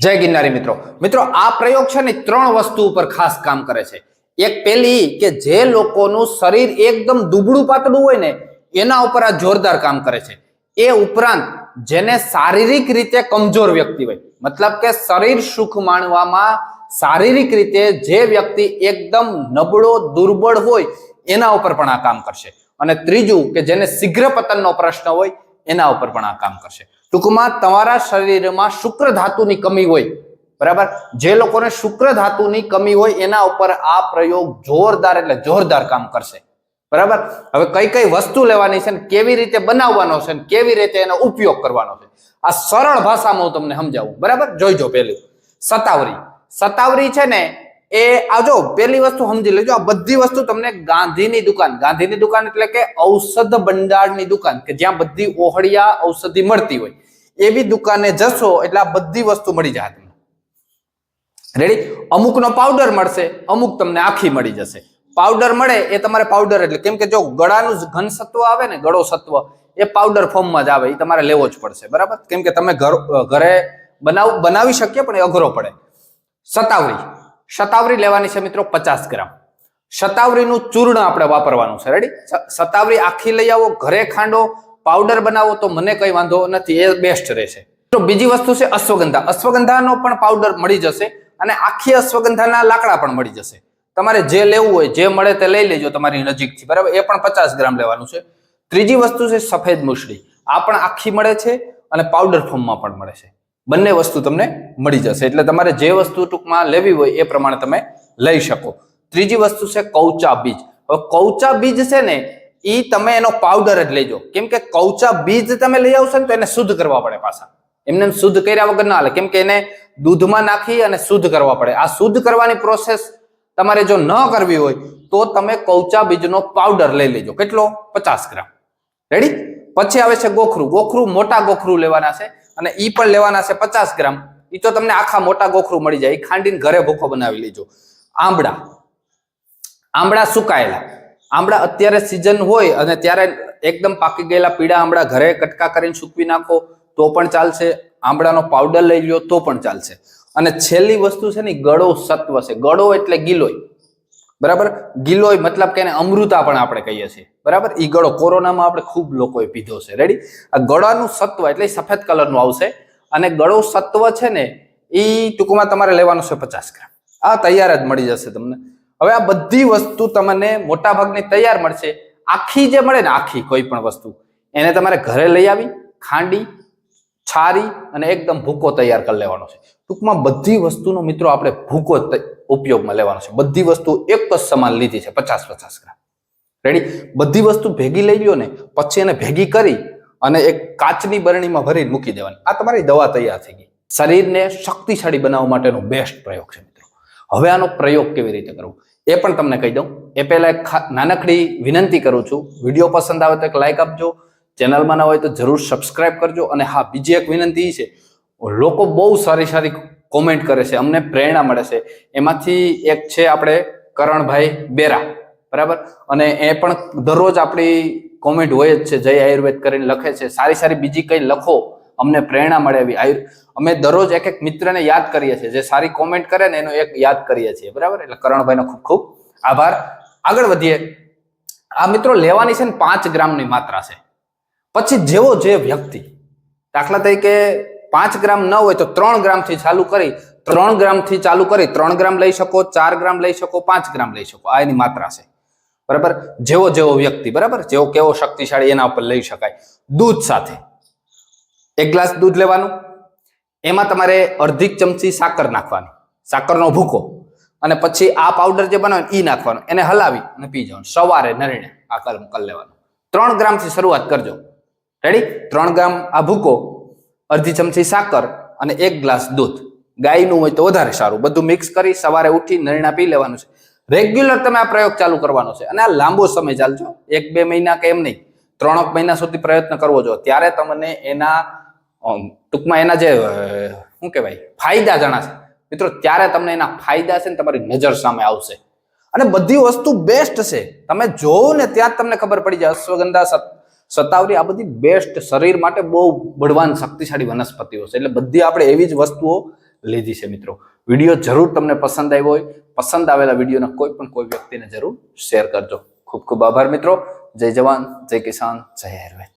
જય ગિરનારી મિત્રો. મિત્રો, આ પ્રયોગ છે ને ત્રણ વસ્તુ ઉપર ખાસ કામ કરે છે. એક પેલી કે જે લોકોનું શરીર એકદમ દુબળું પાતળું હોય ને, એના ઉપર આ જોરદાર કામ કરે છે. એ ઉપરાંત જેને શારીરિક રીતે કમજોર વ્યક્તિ હોય, મતલબ કે શરીર સુખ માણવામાં શારીરિક રીતે જે વ્યક્તિ એકદમ નબળો, દુર્બળ હોય, એના ઉપર પણ આ કામ કરશે. અને ત્રીજું કે જેને શીઘ્ર પતનનો પ્રશ્ન હોય, એના ઉપર પણ આ કામ કરશે. ટૂંકમાં તમારા શરીરમાં શુક્ર ધાતુની કમી હોય, બરાબર? જે લોકોને શુક્ર ધાતુની કમી હોય, એના ઉપર આ પ્રયોગ જોરદાર એટલે જોરદાર કામ કરશે, બરાબર? હવે કઈ કઈ વસ્તુ લેવાની છે ને, કેવી રીતે બનાવવાનો છે ને, કેવી રીતે એનો ઉપયોગ કરવાનો છે? આ સરળ ભાષામાં હું તમને સમજાવું, બરાબર? જોઈજો પેલું સતાવરી. સતાવરી છે ને એ આવજો પેલી વસ્તુ સમજી લેજો, આ બધી વસ્તુ તમને ગાંધીની દુકાન ગાંધીની દુકાન એટલે કે ઔષધ ભંડારની દુકાન, કે જ્યાં બધી ઓહળિયા ઔષધિ મળતી હોય. એવી દુકાને જશો એટલે આ બધી વસ્તુ મળી જાય તમને. રેડી અમુકનો પાવડર મળશે, અમુક તમને આખી મળી જશે. પાવડર મળે એ તમારે પાવડર એટલે, કેમ કે જો ગળાનું ઘન આવે ને, ગળો સત્વ, એ પાવડર ફોર્મમાં જ આવે, એ તમારે લેવો જ પડશે, બરાબર? કેમ કે તમે ઘર ઘરે બનાવ, બનાવી શકીએ, પણ એ અઘરો પડે. સતાવરી શતાવરી લેવાની છે મિત્રો પચાસ ગ્રામ. શતાવરીનું ચૂર્ણ આપણે વાપરવાનું છે. રેડી શતાવરી આખી લઈ આવો, ઘરે ખાંડો પાવડર બનાવો તો મને કઈ વાંધો નથી, એ બેસ્ટ રહેશે. તો બીજી વસ્તુ છે અશ્વગંધા. અશ્વગંધાનો પણ પાવડર મળી જશે અને આખી અશ્વગંધાના લાકડા પણ મળી જશે. તમારે જે લેવું હોય, જે મળે તે લઈ લેજો તમારી નજીકથી, બરાબર? એ પણ પચાસ ગ્રામ લેવાનું છે. ત્રીજી વસ્તુ છે સફેદ મુસળી. આ પણ આખી મળે છે અને પાવડર ફોર્મમાં પણ મળે છે. બંને વસ્તુ તમને મળી જશે. એટલે તમારે જે વસ્તુ ટૂંકમાં લેવી હોય એ પ્રમાણે તમે લઈ શકો. ત્રીજી વસ્તુ છે કૌચા બીજ. હવે કૌચા બીજ છે ને એ તમે એનો પાવડર જ લેજો. કેમ કે કૌચા બીજ તમે લઈ આવશો ને તો એને શુદ્ધ કરવા પડે પાછા. એમને એમ શુદ્ધ કર્યા વગર ના હાલે. કેમ કે એને દૂધમાં નાખી અને શુદ્ધ કરવા પડે. આ શુદ્ધ કરવાની પ્રોસેસ તમારે જો ન કરવી હોય, તો તમે કૌચા બીજનો પાવડર લઈ લેજો. કેટલો? પચાસ ગ્રામ. રેડી પછી આવે છે ગોખરું. ગોખરું મોટા ગોખરું લેવાના છે. અને ઈ પણ લેવાના છે પચાસ ગ્રામ. ઈ તો તમને આખા મોટા ગોખરું મળી જાય. એ ખાંડીને ઘરે ભૂખો બનાવી લેજો. આંબળા. આંબળા સુકાયેલા. આંબળા અત્યારે સિઝન હોય અને ત્યારે એકદમ પાકી ગયેલા પીળા આંબળા ઘરે કટકા કરીને સૂકવી નાખો, તો પણ ચાલશે. આંબળાનો પાવડર લઈ લો તો પણ ચાલશે. અને છેલ્લી વસ્તુ છે ને ગળો સત્વ છે. ગળો એટલે ગિલોય. બરાબર? ગિલોય મતલબ કે એને અમૃતા પણ આપણે કહીએ છીએ. બરાબર? એ ગળો કોરોનામાં આપણે ખૂબ લોકોએ પીધો છે. રેડી આ ગળાનું સત્વ એટલે સફેદ કલરનું આવશે અને ગળો સત્વ છે ને એ ટૂંકમાં તમારે લેવાનું છે પચાસ ગ્રામ. આ તૈયાર જ મળી જશે તમને. હવે આ બધી વસ્તુ તમને મોટાભાગની તૈયાર મળશે. આખી જે મળે ને આખી કોઈ પણ વસ્તુ, એને તમારે ઘરે લઈ આવી, ખાંડી, છારી અને એકદમ ભૂકો તૈયાર કરી લેવાનો છે. ટૂંકમાં બધી વસ્તુનો મિત્રો આપણે ભૂકો ઉપયોગમાં લેવાનો છે. બધી વસ્તુ એક જ સમાન લીધી છે, પચાસ પચાસ ગ્રામ. રેડી બધી વસ્તુ ભેગી લઈ લ્યો ને, પછી એને ભેગી કરી અને એક કાચની બરણીમાં ભરીને મૂકી દેવાની. આ તમારી દવા તૈયાર થઈ ગઈ. શરીરને શક્તિશાળી બનાવવા માટેનો બેસ્ટ પ્રયોગ છે મિત્રો. હવે આનો પ્રયોગ કેવી રીતે કરવો? એ પણ તમને કહી દઉં. એ પહેલા એક નાનકડી વિનંતી કરું છું. વીડિયો પસંદ આવે તો એક લાઇક આપજો. ચેનલમાં ના હોય તો જરૂર સબસ્ક્રાઇબ કરજો. અને હા, બીજી એક વિનંતી છે. લોકો બહુ સારી સારી કોમેન્ટ કરે છે, અમને પ્રેરણા મળે છે. એમાંથી એક છે આપણે કરણભાઈ બેરા, બરાબર? અને એ પણ દરરોજ આપણી કોમેન્ટ હોય જ છે, જય આયુર્વેદ કરીને લખે છે. સારી સારી બીજી કંઈ લખો, અમને પ્રેરણા મળે એવી આયુ, અમે દરરોજ એક એક મિત્રને યાદ કરીએ છીએ. જે સારી કોમેન્ટ કરે ને એનો એક યાદ કરીએ છીએ, બરાબર? એટલે કરણભાઈનો ખૂબ ખૂબ આભાર. આગળ વધીએ. આ મિત્રો લેવાની છે ને પાંચ ગ્રામની માત્રા છે. પછી જેવો જે વ્યક્તિ, દાખલા તરીકે પાંચ ગ્રામ ન હોય તો ત્રણ ગ્રામથી ચાલુ કરી, ત્રણ ગ્રામથી ચાલુ કરી, ત્રણ ગ્રામ લઈ શકો, ચાર ગ્રામ લઈ શકો, પાંચ ગ્રામ લઈ શકો. આ એની માત્રા છે. બરાબર? જેવો જેવો વ્યક્તિ, બરાબર? જેવો કેવો શક્તિશાળી એના ઉપર લઈ શકાય. દૂધ સાથે. એક ગ્લાસ દૂધ લેવાનું. એમાં તમારે અડધી ચમચી સાકર નાખવાની. સાકરનો ભૂકો. અને પછી આ પાવડર જે બનાવે એ નાખવાનો. એને હલાવી અને પી જવાનું. સવારે નરીને આ કલમ કરી લેવાનું. ત્રણ ગ્રામથી શરૂઆત કરજો. રેડી ત્રણ ગ્રામ આ ભૂકો. અડધી ચમચી સાકર અને એક ગ્લાસ દૂધ. ગાયનું હોય તો વધારે સારું. બધું મિક્સ કરી સવારે ઉઠી નરણા પી લેવાનું છે. રેગ્યુલર તમે આ પ્રયોગ ચાલુ કરવાનો છે. અને આ લાંબો સમય ચાલજો. એક, બે મહિના કે એમ નહીં. ત્રણ મહિના સુધી પ્રયત્ન કરવો જોઈએ. ત્યારે તમને એના ટૂંકમાં એના જે શું કહેવાય? ફાયદા જણાશે. મિત્રો, ત્યારે તમને એના ફાયદા છે ને તમારી નજર સામે આવશે. અને બધી વસ્તુ બેસ્ટ છે. તમે જોવો ને, ત્યાં જ તમને ખબર પડી જાય. અશ્વગંધા સતાવરી આ બધી બેસ્ટ શરીર માટે બહુ બળવાન, શક્તિશાળી વનસ્પતિઓ છે. એટલે બધી આપણે એવી જ વસ્તુઓ લીધી છે મિત્રો. વીડિયો જરૂર તમને પસંદ આવ્યો હોય, પસંદ આવેલા વિડીયોના કોઈ પણ કોઈ વ્યક્તિને જરૂર શેર કરજો. ખૂબ ખૂબ આભાર મિત્રો. જય જવાન, જય કિસાન, જય આયુર્વેદ